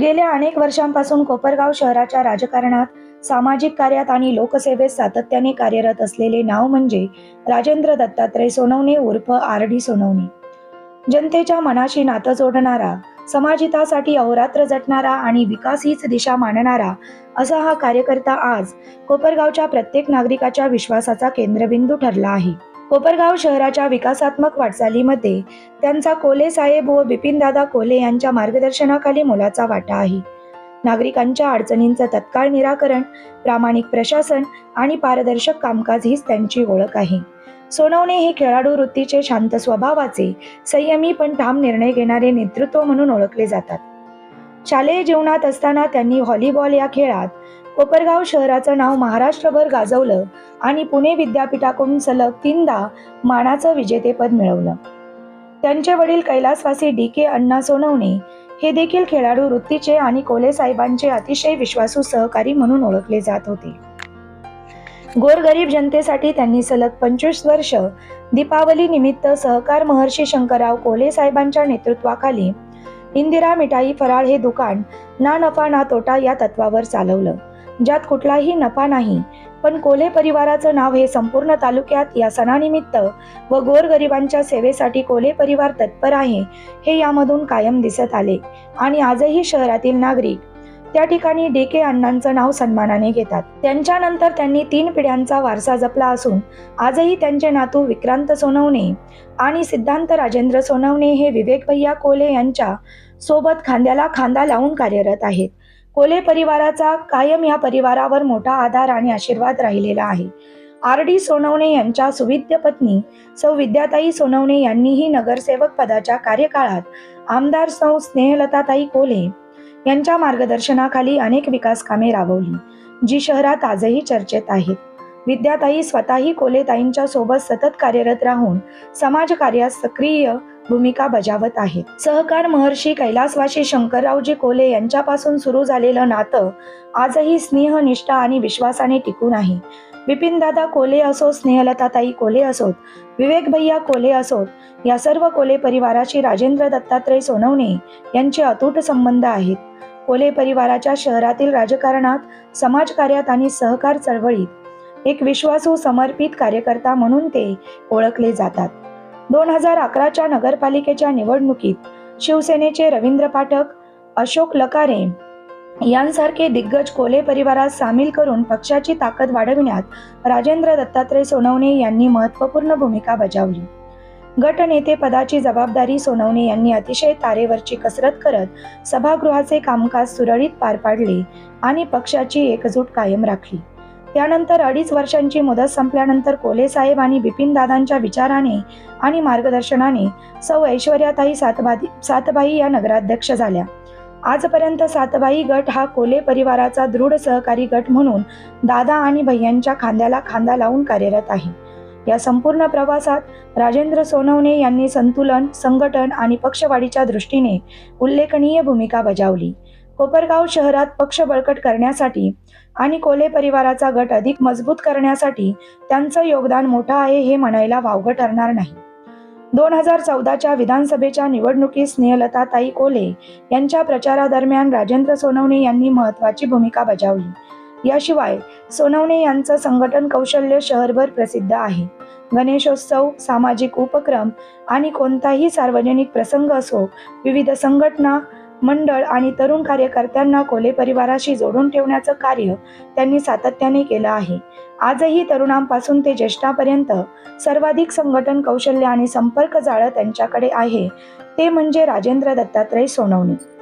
गेल्या अनेक वर्षांपासून कोपरगाव शहराच्या राजकारणात सामाजिक कार्यात आणि लोकसेवेत सातत्याने कार्यरत असलेले नाव म्हणजे राजेंद्र दत्तात्रय सोनवणे उर्फ आर डी सोनवणे. जनतेच्या मनाशी नातं जोडणारा समाजहितासाठी अहोरात्र जटणारा आणि विकास हीच दिशा मानणारा असा हा कार्यकर्ता आज कोपरगावच्या प्रत्येक नागरिकाच्या विश्वासाचा केंद्रबिंदू ठरला आहे. कोपरगाव शहराच्या विकासात्मक वाटचालीमध्ये त्यांचा कोले साहेब व बिपिनदादा कोले यांच्या मार्गदर्शनाखाली मोलाचा वाटा आहे. नागरिकांच्या अडचणींचं तत्काळ निराकरण प्रामाणिक प्रशासन आणि पारदर्शक कामकाज हीच त्यांची ओळख आहे. सोनवणे हे खेळाडू वृत्तीचे शांत स्वभावाचे संयमी पण ठाम निर्णय घेणारे नेतृत्व म्हणून ओळखले जातात. शालेय जीवनात असताना त्यांनी व्हॉलीबॉल या खेळात कोपरगाव शहराचं नाव महाराष्ट्रभर गाजवलं आणि पुणे विद्यापीठाकडून सलग तीनदा मानाचं विजेतेपद मिळवलं. त्यांचे वडील कैलासवासी डी के अण्णा सोनवणे हे देखील खेळाडू वृत्तीचे आणि कोले साहेबांचे अतिशय विश्वासू सहकारी म्हणून ओळखले जात होते. गोरगरीब जनतेसाठी त्यांनी सलग पंचवीस वर्ष दीपावली निमित्त सहकार महर्षी शंकरराव कोले साहेबांच्या नेतृत्वाखाली इंदिरा मिठाई फराळ हे दुकान ना नफा ना तोटा या तत्वावर चालवलं. ज्यात कुठलाही नफा नाही. पण कोले परिवाराचं नाव हे संपूर्ण तालुक्यात या सणानिमित्त व गोरगरिबांच्या सेवेसाठी कोले परिवार तत्पर आहे हे यामधून कायम दिसत आले. आणि आजही शहरातील नागरिक त्या ठिकाणी डी के अण्णांचं नाव सन्मानाने घेतात. त्यांच्यानंतर त्यांनी तीन पिढ्यांचा वारसा जपला असून आजही त्यांचे नातू विक्रांत सोनवणे आणि सिद्धांत राजेंद्र सोनवणे हे विवेक भैया कोले यांच्या सोबत खांद्याला खांदा लावून कार्यरत आहेत. कोले परिवाराचा कायम या परिवारावर मोठा आधार आणि आशीर्वाद राहिलेला आहे. आर. डी. सोनवणे यांच्या सुविद्य पत्नी सौ विद्याताई सोनवणे यांनीही नगरसेवक पदाच्या कार्यकाळात आमदार सौ स्नेहलताताई कोले यांच्या मार्गदर्शनाखाली अनेक विकास कामे राबवली जी शहरात आजही चर्चेत आहेत. विद्याताई स्वतःही कोलेताईंच्या सोबत सतत कार्यरत राहून समाजकार्यात सक्रिय भूमिका बजावत आहेत सहकार महर्षी कैलासवासी शंकररावजी कोले यांच्यापासून सुरू झालेलं नातं आजही स्नेह निष्ठा आणि विश्वासाने टिकून आहे. बिपिनदादा कोले असो स्नेहलताताई कोले असोत विवेक भैया कोले असोत या सर्व कोले परिवाराशी राजेंद्र दत्तात्रय सोनवणे यांचे अतूट संबंध आहेत. कोले परिवाराच्या शहरातील राजकारणात समाजकार्यात आणि सहकार चळवळीत एक विश्वासू समर्पित कार्यकर्ता म्हणून ते ओळखले जातात. दोन हजार अकराच्या नगरपालिकेच्या निवडणुकीत शिवसेनेचे रवींद्र पाठक अशोक लकारे यांसारखे दिग्गज कोले परिवारात सामील करून पक्षाची ताकद वाढविण्यात राजेंद्र दत्तात्रय सोनवणे यांनी महत्त्वपूर्ण भूमिका बजावली. गटनेते पदाची जबाबदारी सोनवणे यांनी अतिशय तारेवरची कसरत करत सभागृहाचे कामकाज सुरळीत पार पाडले आणि पक्षाची एकजूट कायम राखली. त्यानंतर अडीच वर्षांची मुदत संपल्यानंतर कोले साहेब आणि बिपिन दादांच्या विचाराने आणि मार्गदर्शनाने सौ ऐश्वर्याताई सातबाई सातबाई या नगराध्यक्ष झाल्या. आजपर्यंत सातबाई गट हा कोले परिवाराचा दृढ सहकारी गट म्हणून दादा आणि भैयांच्या खांद्याला खांदा लावून कार्यरत आहे. या संपूर्ण प्रवासात राजेंद्र सोनवणे यांनी संतुलन संघटन आणि पक्षवाढीच्या दृष्टीने उल्लेखनीय भूमिका बजावली. कोपरगाव शहरात पक्ष बळकट करण्यासाठी आणि कोले परिवाराचा गट अधिक मजबूत करण्यासाठी त्यांचं योगदान मोठं आहे हे म्हणायला वावगं ठरणार नाही. दोन हजार चौदाच्या विधानसभेच्या निवडणुकीत स्नेहलताताई कोले यांच्या प्रचारादरम्यान राजेंद्र सोनवणे यांनी महत्त्वाची भूमिका बजावली. याशिवाय सोनवणे यांचं संघटन कौशल्य शहरभर प्रसिद्ध आहे. गणेशोत्सव सामाजिक उपक्रम आणि कोणताही सार्वजनिक प्रसंग असो विविध संघटना मंडळ आणि तरुण कार्यकर्त्यांना कोले परिवाराशी जोडून ठेवण्याचं कार्य त्यांनी सातत्याने केलं आहे. आजही तरुणांपासून ते ज्येष्ठापर्यंत सर्वाधिक संघटन कौशल्य आणि संपर्क जाळं त्यांच्याकडे आहे. ते म्हणजे राजेंद्र दत्तात्रय सोनवणे.